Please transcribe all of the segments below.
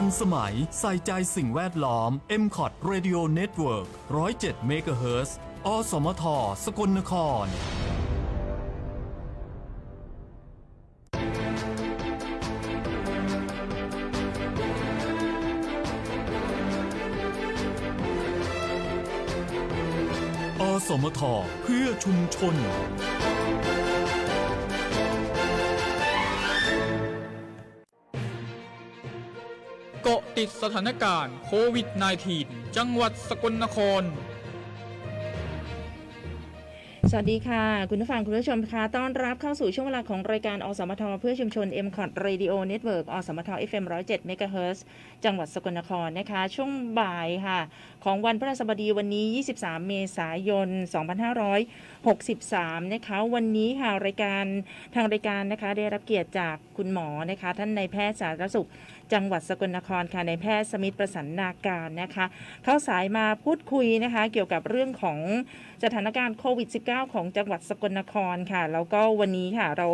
ทันสมัยใส่ใจสิ่งแวดล้อม m c o t Radio Network 107 MHz อสมท สกลนคร อสมท เพื่อชุมชน เกาะติดสถานการณ์โควิด -19 จังหวัดสกลนคร สวัสดีค่ะ คุณผู้ฟังคุณผู้ชมคะต้อนรับเข้าสู่ช่วงเวลาของรายการอสมทเพื่อชุมชน m c o t Radio Network อสมท FM 107 MHz จังหวัดสกลนครนะคะ ช่วงบ่ายค่ะ ของวันพฤหัสบดีวันนี้ 23 เมษายน 2563 นะคะ วันนี้ค่ะรายการทางรายการนะคะได้รับเกียรติจากคุณหมอนะคะ ท่านนายแพทย์สาธารณสุขจังหวัดสกลนครค่ะนายแพทย์สมิทธิ์ประสันนาการนะคะ เข้าสายมาพูดคุยนะคะ เกี่ยวกับเรื่องของสถานการณ์โควิด -19 ของจังหวัดสกลนครค่ะ แล้วก็วันนี้ค่ะเรา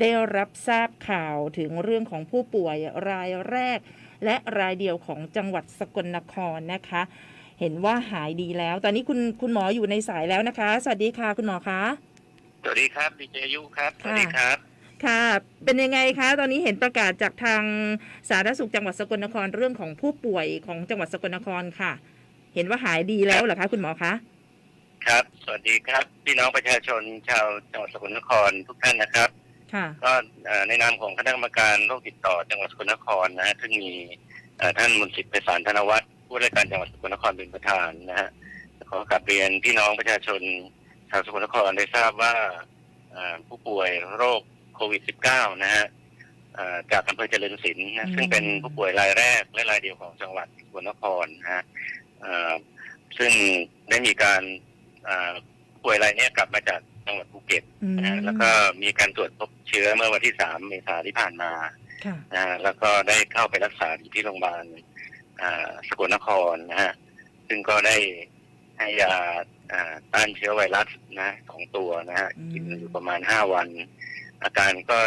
ได้รับทราบข่าวถึงเรื่องของผู้ป่วยรายแรก และรายเดียวของจังหวัดสกลนครนะคะ เห็นว่าหายดีแล้ว ตอนนี้คุณคุณหมออยู่ในสายแล้วนะคะ สวัสดีค่ะคุณหมอคะสวัสดีครับดีเจยุครับสค่ะวัสดีครับ ค่ะ เป็นยังไงคะ ตอนนี้เห็นประกาศจากทางสาธารณสุขจังหวัดสกลนครเรื่องของผู้ป่วยของจังหวัดสกลนครค่ะ เห็นว่าหายดีแล้วเหรอคะคุณหมอคะ ครับ สวัสดีครับ พี่น้องประชาชนชาวจังหวัดสกลนครทุกท่านนะครับ ค่ะ ก็เอ่อในนามของคณะกรรมการโรคติดต่อจังหวัดสกลนครนะฮะซึ่งมีเอ่อท่านมนตรีไพศาลธนวัฒน์ผู้ราชการจังหวัดสกลนครเป็นประธานนะฮะขอกลับเรียนพี่น้องประชาชนชาวสกลนครได้ทราบว่าเอ่อผู้ป่วยโรค โควิด -19 นะฮะเอ่อจากอำเภอเจริญศิลป์นะซึ่งเป็นผู้ป่วยรายแรกและรายเดียวของจังหวัดสกลนครนะฮะเอ่อซึ่งได้มีการเอ่อผู้ป่วยรายเนี้ยกลับมาจากจังหวัดภูเก็ตอืมนะฮะแล้วก็มีการตรวจพบเชื้อเมื่อวันที่3เมษายนที่ผ่านมาค่ะนะฮะแล้วก็ได้เข้าไปรักษาอยู่ที่โรงพยาบาลอ่าสกลนครนะฮะซึ่งก็ได้ให้ยาอ่าต้านเชื้อไวรัสนะสองตัวนะฮะอืมกินอยู่ประมาณ5วัน อาการก็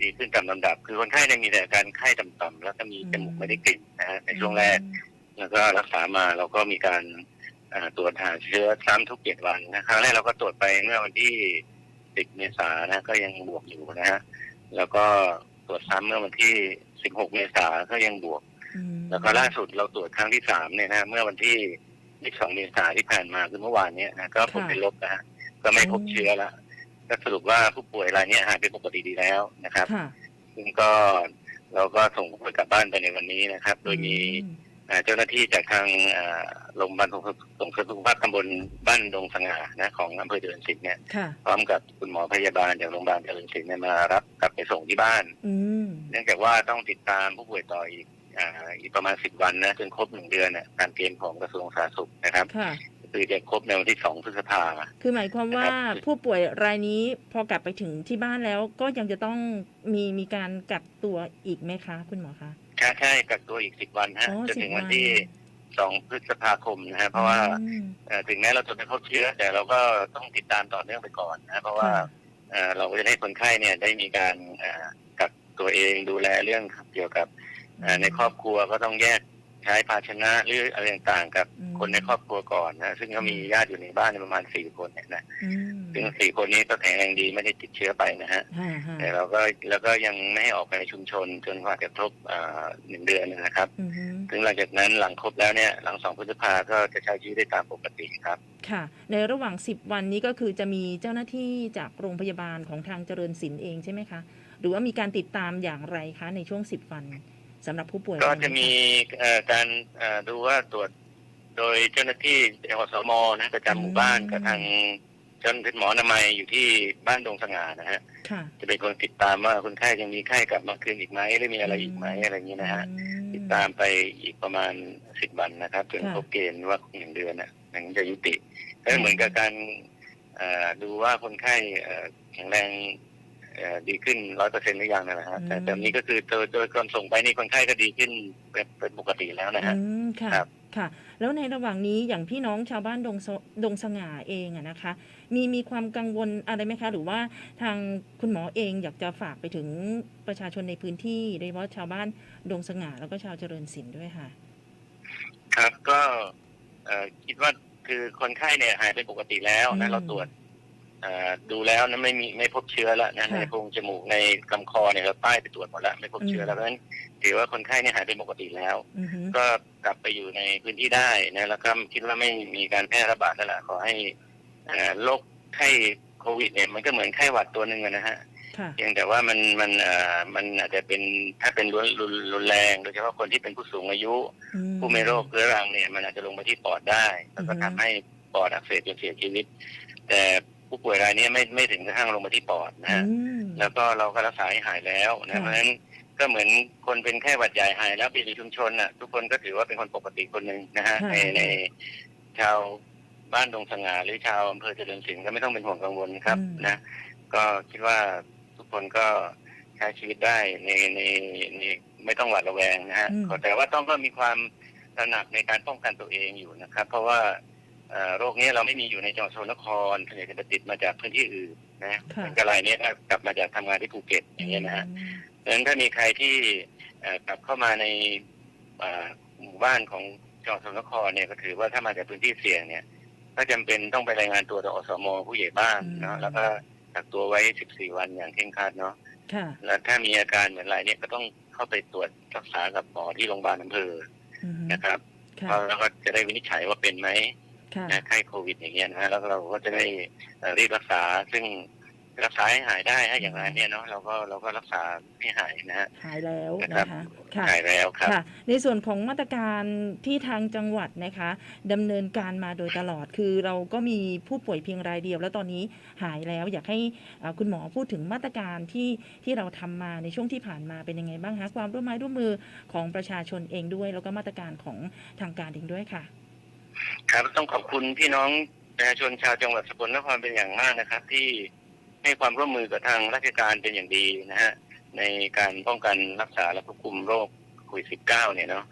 ดีขึ้นตามลำดับ คือคนไข้เนี่ยมีแต่อาการไข้ต่ำๆแล้วก็มีจมูกไม่ได้กลิ่นนะฮะในช่วงแรก แล้วก็รักษามาเราก็มีการอ่าตรวจหาเชื้อซ้ำทุกเจ็ดวันนะครั้งแรกเราก็ตรวจไปเมื่อวันที่ 10 เมษายนนะก็ยังบวกอยู่นะฮะแล้วก็ตรวจซ้ำเมื่อวันที่ 16 เมษายนก็ยังบวกอืมแล้วก็ล่าสุดเราตรวจครั้งที่สามเนี่ยนะเมื่อวันที่ 22 เมษายนที่ผ่านมาคือเมื่อวานเนี้นะก็ผลเป็นลบนะฮะก็ไม่พบเชื้อแล้ว ก็สรุปว่าผู้ป่วยรายเนี้ยหายเป็นปกติดีแล้วนะครับค่ะซึ่งก็เราก็ส่งผู้ป่วยกลับบ้านไปในวันนี้นะครับ โดยมีอืมอ่าเจ้าหน้าที่จากทางอ่าโรงพยาบาลส่งเสริมสุขภาพตำบลบ้านดงสง่านะของอำเภอเจริญศิลป์เนี่ยค่ะพร้อมกับคุณหมอพยาบาลจากโรงพยาบาลเจริญศิลป์เนี่ยมารับกลับไปส่งที่บ้านอืมเนื่องจากว่าต้องติดตามผู้ป่วยต่ออีกอ่าอีกประมาณสิบวันนะจนครบหนึ่งเดือนน่ะตามเกณฑ์ของกระทรวงสาธารณสุขนะครับ ค่ะคือจะครบในวันที่สองพฤษภาคือหมายความว่านะครับผู้ป่วยรายนี้พอกลับไปถึงที่บ้านแล้วก็ยังจะต้องมีมีการกักตัวอีกไหมคะ คุณหมอคะใช่ใช่กักตัวอีกสิบวันฮะอ๋อจนถึง10วันที่สองพฤษภาคมนะฮะเพราะว่าอืมเอ่อถึงแม้เราจะไม่พบเชื้อ แต่เราก็ต้องติดตามต่อเนื่องไปก่อนนะเพราะว่าค่ะเอ่อเราก็จะให้คนไข้เนี่ยได้มีการเอ่อกักตัวเองดูแลเรื่องเกี่ยวกับเอ่อในครอบครัวก็ต้องแยกใช้ภาชนะหรืออะไรต่างๆกับอืม คนในครอบครัวก่อนนะซึ่งก็มีญาติอยู่ในบ้านประมาณสี่คนเนี่ยนะอืมซึ่งสี่คนนี้ก็แข็งแรงดีไม่ได้ติดเชื้อไปนะฮะค่ะค่ะแต่เราก็แล้วก็ยังไม่ให้ออกไปในชุมชนจนกว่าจะครบอ่าหนึ่งเดือนนะครับ อือฮึถึงหลังจากนั้นหลังครบแล้วเนี่ยหลังสองพฤษภาก็จะใช้ชีวิตได้ตามปกติครับ ค่ะ ในระหว่าง 10 วันนี้ก็คือจะมีเจ้าหน้าที่จากโรงพยาบาลของทางเจริญศิลป์เองใช่ไหมคะ หรือว่ามีการติดตามอย่างไรคะในช่วง 10 วัน สำหรับผู้ป่วยก็รายนี้จะมีเอ่อการเอ่อดูว่าตรวจโดยเจ้าหน้าที่อสมนะประจำหมู่บ้านกับทางเจ้าหน้าที่หมออนามัยอยู่ที่บ้านดงสง่านะฮะ ค่ะจะเป็นคนติดตามว่าคนไข้ยังมีไข้กลับมาคืนอีกไหมหรือมีอะไรอีกไหมอะไรอย่างนี้นะฮะอืมติดตามไปอีกประมาณสิบวันนะครับจนค่ะครบเกณฑ์ว่าหนึ่งเดือนน่ะถึงจะยุติก็เหมือนกับการเอ่อดูว่าคนไข้เอ่อแข็งแรงเอ่อ ดีขึ้นร้อยเปอร์เซ็นต์หรือยังนะฮะแต่แต่นี้ก็คือโดยโดยการส่งไปนี่คนไข้ก็ดีขึ้นเป็นเป็นปกติแล้วนะฮะอืมค่ะครับค่ะ แล้วในระหว่างนี้อย่างพี่น้องชาวบ้านดงสดงสง่าเองอะนะคะ มีมีความกังวลอะไรไหมคะ หรือว่าทางคุณหมอเองอยากจะฝากไปถึงประชาชนในพื้นที่โดยเฉพาะชาวบ้านดงสง่าแล้วก็ชาวเจริญศิลป์ด้วยค่ะ ครับก็เอ่อคิดว่าคือคนไข้เนี่ยหายเป็นปกติแล้วอืนะมเราตรวจเอ่อ ดูแล้วนะไม่มีไม่พบเชื้อแล้วนะค่ะในโพรงจมูกในลำคอเนี่ยเราป้ายไปตรวจหมดแล้วไม่พบเชื้ออืมแล้วเพราะฉะนั้นถือว่าคนไข้เนี่ยหายเป็นปกติแล้วอือฮึก็กลับไปอยู่ในพื้นที่ได้นะแล้วก็คิดว่าไม่มีการแพร่ระบาดแล้วล่ะขอให้เอ่อโรคไข้โควิดเนี่ยมันก็เหมือนไข้หวัดตัวหนึ่งอะนะฮะค่ะเพียงแต่ว่ามันมันเอ่อมันอาจจะเป็นถ้าเป็นรุนรุนรุนแรงโดยเฉพาะคนที่เป็นผู้สูงอายุอืมผู้มีโรคเรื้อรังเนี่ยมันอาจจะลงไปที่ปอดได้ แล้วก็อือฮึทำให้ปอดอักเสบจนเสียชีวิต แต่ ผู้ป่วยรายนี้ไม่ไม่ถึงกระทั่งลงไปที่ปอดนะฮะอืมแล้วก็เราก็รักษาให้หายแล้วนะค่ะเพราะฉะนั้นก็เหมือนคนเป็นแค่หวัดใหญ่หายแล้วไปอยู่ในชุมชนน่ะทุกคนก็ถือว่าเป็นคนปกติคนหนึ่งนะฮะค่ะในในชาวบ้านดงสง่าหรือชาวอำเภอเจริญศิลป์ก็ไม่ต้องเป็นห่วงกังวลครับนะก็คิดว่าทุกคนก็ใช้ชีวิตได้ในในในไม่ต้องหวาดระแวงนะฮะอืมแต่ว่าต้องก็มีความตระหนักในการป้องกันตัวเองอยู่นะครับ เพราะว่าเอ่อ โรคนี้เราไม่มีอยู่ในจังหวัดสกลนครส่วนใหญ่จะไปติดมาจากพื้นที่อื่นนะค่ะเหมือนกับรายนี้ก็กลับมาจากทำงานที่ภูเก็ตอย่างเงี้ยนะฮะดังนั้นถ้ามีใครที่เอ่อกลับเข้ามาในเอ่อหมู่บ้านของจังหวัดสกลนครเนี่ยก็ถือว่าถ้ามาจากพื้นที่เสี่ยงเนี่ย ก็จำเป็นต้องไปรายงานตัวต่ออสมผู้ใหญ่บ้านเนาะแล้วก็กักตัวไว้ 14 วันอย่างเคร่งครัดเนาะค่ะแล้วถ้ามีอาการเหมือนไรเนี่ยก็ต้องเข้าไปตรวจรักษากับหมอที่โรงพยาบาลอำเภออือฮึนะครับค่ะแล้วก็จะได้วินิจฉัยว่าเป็นไหมค่ะ นะไข้โควิดอย่างเงี้ยนะฮะแล้วเราก็จะได้เอ่อรีบรักษาซึ่งรักษาให้หายได้ฮะอย่างไรเนี่ยเนาะเราก็เราก็รักษาให้หายนะฮะหายแล้วนะครับนะคะค่ะหายแล้วครับค่ะในส่วนของมาตรการที่ทางจังหวัดนะคะดำเนินการมาโดยตลอดคือเราก็มีผู้ป่วยเพียงรายเดียว แล้วตอนนี้หายแล้วอยากให้อ่าคุณหมอพูดถึงมาตรการที่ที่เราทำมาในช่วงที่ผ่านมาเป็นยังไงบ้างคะความร่วมไม้ร่วมมือของประชาชนเองด้วย แล้วก็มาตรการของทางการเองด้วยค่ะ ครับต้องขอบคุณพี่น้องประชาชนชาวจังหวัดสกลนครเป็นอย่างมากนะครับ ที่ให้ความร่วมมือกับทางราชการเป็นอย่างดีนะฮะในการป้องกันรักษาและควบคุมโรคโควิด -19 เนี่ยเนาะ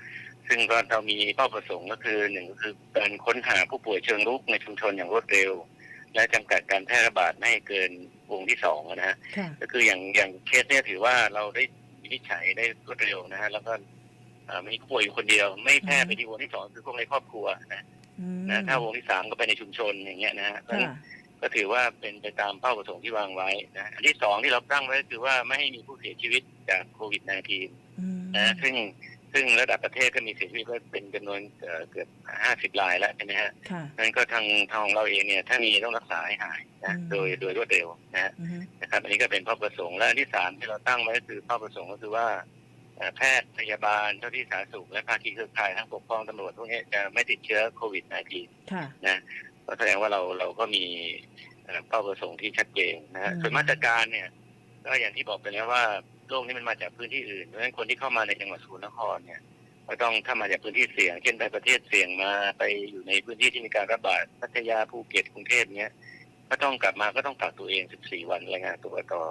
ซึ่งก็เรามีเป้าประสงค์ก็คือหนึ่งก็คือการค้นหาผู้ป่วยเชิงรุกในชุมชนอย่างรวดเร็ว และจำกัดการแพร่ระบาดไม่ให้เกินวงที่สองนะฮะค่ะก็คืออย่างอย่างเคสเนี่ยถือว่าเราได้วินิจฉัยได้รวดเร็วนะฮะแล้วก็เอ่อมีผู้ป่วยอยู่คนเดียว ไม่แพร่ไปที่วงที่สองคือพวกในครอบครัวนะอืม นะถ้าวงที่สามก็ไปในชุมชนอย่างเงี้ยนะฮะเพราะฉะนั้นค่ะก็ถือว่าเป็นไปตามเป้าประสงค์ที่วางไว้นะอันที่สองที่เราตั้งไว้ก็คือว่าไม่ให้มีผู้เสียชีวิตจากโควิด -19 อืมนะซึ่งซึ่งระดับประเทศก็มีเสียชีวิตก็เป็นจำนวนเอ่อเกือบห้าสิบรายแล้วใช่ไหมฮะค่ะนั้นก็ทางทางของเราเองเนี่ยถ้ามีต้องรักษาให้หายนะอืมโดยโดยรวดเร็วนะฮะอืมนะครับอันนี้ก็เป็นเป้าประสงค์และอันที่สามที่เราตั้งไว้ก็คือเป้าประสงค์ก็คือว่าเอ่อ แพทย์พยาบาลเจ้าที่สาธารณสุขและภาคีเครือข่ายทั้งปกครองตำรวจพวกนี้จะไม่ติดเชื้อโควิด -19 ค่ะนะก็แสดงว่าเราเราก็มีเอ่อเป้าประสงค์ที่ชัดเจนนะฮะอืมส่วนมาตรการเนี่ย ก็อย่างที่บอกไปแล้วว่าโรคนี้มันมาจากพื้นที่อื่นเพราะฉะนั้นคนที่เข้ามาในจังหวัดสกลนครเนี่ยก็ต้องถ้ามาจากพื้นที่เสี่ยง เช่นไปประเทศเสี่ยงมาไปอยู่ในพื้นที่ที่มีการระบาดพัทยาภูเก็ตกรุงเทพเนี้ยก็ต้องกลับมาก็ต้องกักตัวเอง 14 วันรายงานตัวต่อ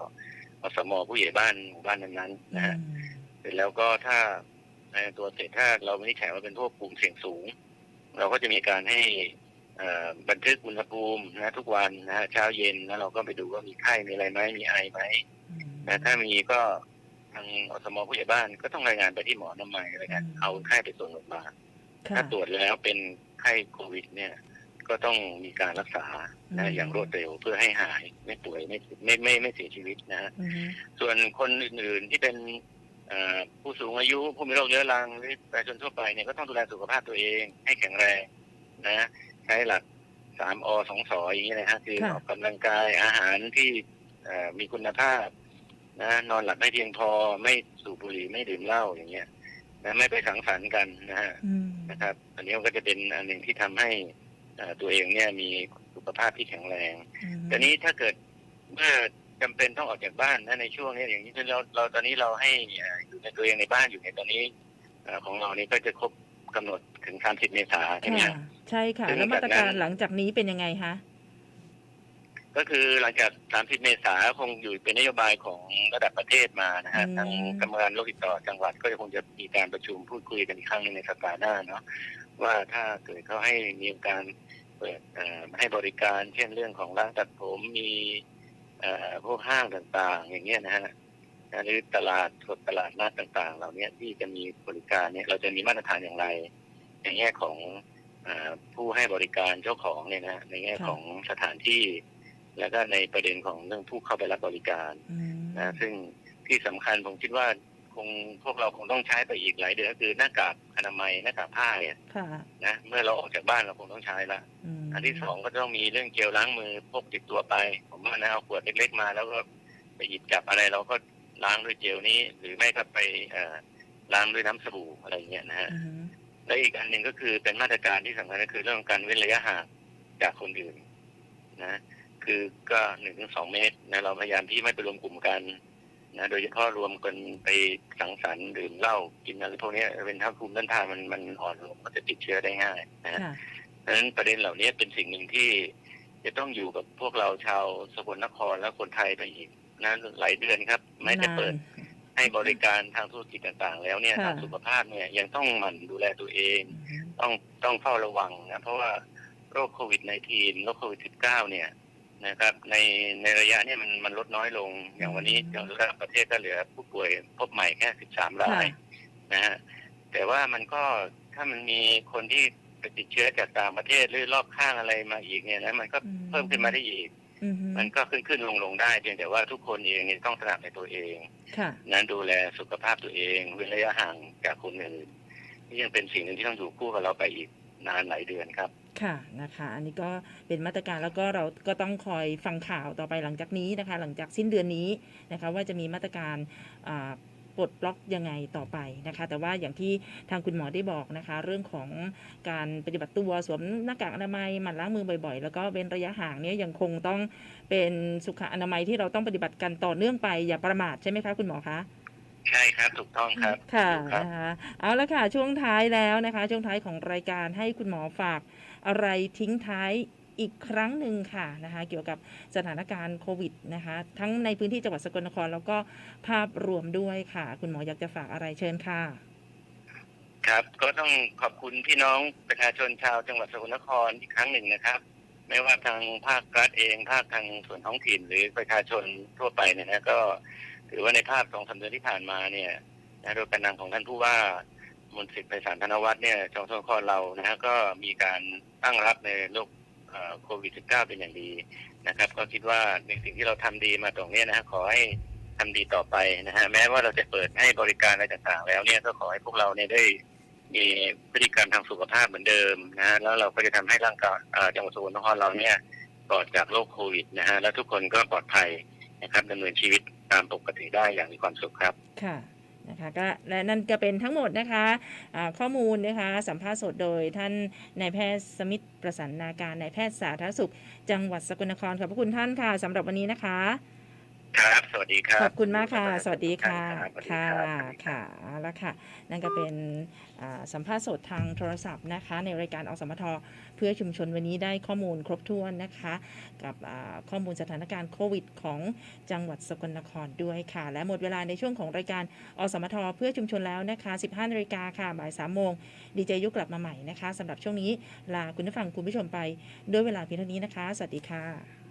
อสมผู้ใหญ่บ้านหมู่บ้านนั้นๆอืนะฮะมเส ร็จแล้วก็ถ้ารายงานตัวเสร็จถ้าเราไม่ได้แฉว่าเป็นพวกกลุ่มเสี่ยงสูง เราก็จะมีการให้เอ่อบันทึกอุณหภูมินะ ทุกวันนะฮะเช้าเย็นแล้วเราก็ไปดูว่ามีไข้มีอะไรไหมมีไอไหมนะถ้ามีก็ทางอสมผู้ใหญ่บ้านก็ต้องรายงานไปที่หมอน้ำมันรายงานอืมเอาคนไข้ไปส่งโรงพยาบาลค่ะถ้าตรวจแล้วเป็นไข้โควิด เนี่ย ก็ต้องมีการรักษาอืนะมอย่างรวดเร็วเพื่อให้หายไม่ป่วยไม่ไม่ไม่ไม่เสียชีวิตนะฮะอืมส่วนคนอื่นๆที่เป็นเอ่อ ผู้สูงอายุผู้มีโรคเรื้อรังหรือประชาชนทั่วไปเนี่ยก็ต้องดูแลสุขภาพตัวเองให้แข็งแรงนะใช้หลักสามอสองสออย่างนี้นะฮะคือค่ะออกกำลังกายอาหารที่เอ่อมีคุณภาพนะนอนหลับให้เพียงพอไม่สูบบุหรี่ไม่ดื่มเหล้าอย่างเงี้ยนะไม่ไปสังสรรค์กันนะฮะอืมนะครับ อันนี้มันก็จะเป็นอันหนึ่งที่ทำให้เอ่อตัวเองเนี่ยมีสุขภาพที่แข็งแรงอืมแต่นี้ถ้าเกิดเมื่อ จำเป็นต้องออกจากบ้านนะในช่วงนี้อย่างนี้เราเราตอนนี้เราให้เอ่ออยู่ในตัวเองในบ้านอยู่ในยตอนนี้เอ่อของเรานี่ก็จะครบกำหนดถึง 30 เมษายนใช่ไหมค่ะฮะใช่ค่ะซึ่งแล้วมาตรการจากนั้นหลังจากนี้เป็นยังไงคะก็คือหลังจาก 30 เมษายนคงอยู่เป็นนโยบายของระดับประเทศมานะฮะอืมทางกรรมการโรคติดต่อจังหวัดก็จะคงจะมีการประชุมพูดคุยกันอีกครั้งหนึงในสัปดาห์หน้าเนาะว่าถ้าเกิดเขาให้มีการเปิดเอ่อให้บริการ เช่นเรื่องของร้านตัดผมมีเอ่อ พวกห้างต่างๆ อย่างเงี้ยนะฮะหรือตลาดสดตลาดนัดต่าง ๆ เหล่านี้ที่จะมีบริการเนี่ยเราจะมีมาตรฐานอย่างไร ในแง่ของเออผู้ให้บริการเจ้าของเนี่ยนะในแง่ค่ะของสถานที่ แล้วก็ในประเด็นของเรื่องผู้เข้าไปรับบริการอืมนะซึ่งที่สำคัญผมคิดว่าคงพวกเราคงต้องใช้ไปอีกหลายเดือนก็คือหน้ากากอนามัยหน้ากากผ้าเนี่ยค่ะนะเมื่อเราออกจากบ้านเราคงต้องใช้ละม อันที่สองก็ต้องมีเรื่องเจลล้างมือพกติดตัวไป ผมว่านะเอาขวดเล็กๆมาแล้วก็ไปหยิบจับอะไรเราก็ล้างด้วยเจลนี้ หรือไม่ก็ไปเอ่อล้างด้วยน้ำสบู่อะไรเงี้ยนะฮะอืมและอีกอันหนึ่งก็คือเป็นมาตรการที่สำคัญก็คือเรื่องของการเว้นระยะห่างจากคนอื่นนะ คือก็หนึ่งถึงสองเมตรนะเราพยายามที่ไม่ไปรวมกลุ่มกันนะโดยเฉพาะรวมกันไปสังสรรค์ดื่มเหล้ากินอะไรพวกเนี้ยเป็นท่าภูมิต้านทานมันมันอ่อนลงก็จะติดเชื้อได้ง่ายนะฮะค่ะ เพราะฉะนั้นประเด็นเหล่านี้เป็นสิ่งหนึ่งที่จะต้องอยู่กับพวกเราชาวสกลนครและคนไทยไปอีกนะหลายเดือนครับแม้แต่เปิดนานให้บริการทางธุรกิจต่างๆ แล้วเนี่ยค่ะทางสุขภาพเนี่ยยังต้องหมั่นดูแลตัวเองอืมต้องต้องเฝ้าระวังนะเพราะว่าโรคโควิด -19 โรคโควิด -19 เนี่ยนะครับ ในในระยะเนี้มันมันลดน้อยลง อย่างวันนี้อย่างระดับประเทศก็เหลือผู้ป่วยพบใหม่แค่ 13 รายนะฮะแต่ว่ามันก็ถ้ามันมีคนที่ ไปติดเชื้อจากต่างประเทศหรือรอบข้างอะไรมาอีกเนี่ยนะมันก็อืม เพิ่มขึ้นมาได้อีก อืมมันก็ขึ้นขึ้นลงลงได้เพียงแต่ว่าทุกคนเองเนี่ยต้องตระหนักในตัวเอง ค่ะ นั้นดูแลสุขภาพตัวเองเว้นระยะห่างจากคนอื่นนี่ยังเป็นสิ่งหนึ่งที่ต้องอยู่คู่กับเราไปอีกนานหลายเดือนครับ ค่ะนะคะ อันนี้ก็เป็นมาตรการแล้วก็เราก็ต้องคอยฟังข่าวต่อไปหลังจากนี้นะคะ หลังจากสิ้นเดือนนี้นะคะ ว่าจะมีมาตรการอ่า ปลดล็อกยังไงต่อไปนะคะ แต่ว่าอย่างที่ทางคุณหมอได้บอกนะคะ เรื่องของการปฏิบัติตัวสวมหน้ากากอนามัยหมั่นล้างมือบ่อยๆ แล้วก็เว้นระยะห่างเนี้ยยังคงต้องเป็นสุขอนามัยที่เราต้องปฏิบัติกันต่อเนื่องไปอย่าประมาทใช่ไหมคะคุณหมอคะใช่ครับถูกต้องครับค่ะถูกครับนะคะเอาละค่ะช่วงท้ายแล้วนะคะ ช่วงท้ายของรายการให้คุณหมอฝากอะไรทิ้งท้าย อีกครั้งหนึ่งค่ะนะคะเกี่ยวกับสถานการณ์โควิดนะคะทั้งในพื้นที่จังหวัดสกลนครแล้วก็ภาพรวมด้วยค่ะ คุณหมออยากจะฝากอะไรเชิญค่ะ ครับก็ต้องขอบคุณพี่น้องประชาชนชาวจังหวัดสกลนครอีกครั้งหนึ่งนะครับ ไม่ว่าทางภาครัฐเองภาคทางส่วนท้องถิ่นหรือประชาชนทั่วไปเนี่ยนะก็ถือว่าในภาพสองสามเดือนที่ผ่านมาเนี่ยนะโดยการนำของท่านผู้ว่ามนต์สิทธิ์ไพศาลธนวัฒน์เนี่ยจังหวัดสกลนครเรานะฮะก็มีการตั้งรับในโรคเอ่อ โควิด -19 เป็นอย่างดีนะครับ ก็คิดว่าในสิ่งที่เราทำดีมาตรงนี้นะขอให้ทำดีต่อไปนะฮะแม้ว่าเราจะเปิดให้บริการอะไรต่างๆ แล้วเนี่ยก็ขอให้พวกเราเนี่ยได้มีพฤติกรรมทางสุขภาพเหมือนเดิมนะฮะแล้วเราก็จะทำให้ร่างกายจังหวัดสกลนครเราเนี่ยปลอดจากโรคโควิดนะฮะแล้วทุกคนก็ปลอดภัยนะครับดำเนินชีวิตตามปกติได้อย่างมีความสุขครับค่ะ นะคะก็และนั่นก็เป็นทั้งหมดนะคะะข้อมูลนะคะสัมภาษณ์สดโดยท่านนายแพทย์สมิทธ์ประสันนาการนายแพทย์สาธารณสุข จังหวัดสกลนครขอบพระคุณท่านค่ะสำหรับวันนี้นะคะ ครับ สวัสดีครับ ขอบคุณมากค่ะ สวัสดีค่ะรับสวัสดีค่ะรับค่ะเอาละค่ะ นั่นก็เป็นอ่าสัมภาษณ์สดทางโทรศัพท์นะคะ ในรายการอสมทเพื่อชุมชนวันนี้ได้ข้อมูลครบถ้วนนะคะ กับอ่าข้อมูลสถานการณ์โควิด ของจังหวัดสกลนครด้วยค่ะ และหมดเวลาในช่วงของรายการอสมทเพื่อชุมชนแล้วนะคะ 15นาฬิกาค่ะบ่าย3โมงดีเจยุกกลับมาใหม่นะคะสำหรับช่วงนี้ลาคุณผู้ฟังคุณผู้ชมไปด้วยเวลาเพียงเท่านี้นะคะ สวัสดีค่ะ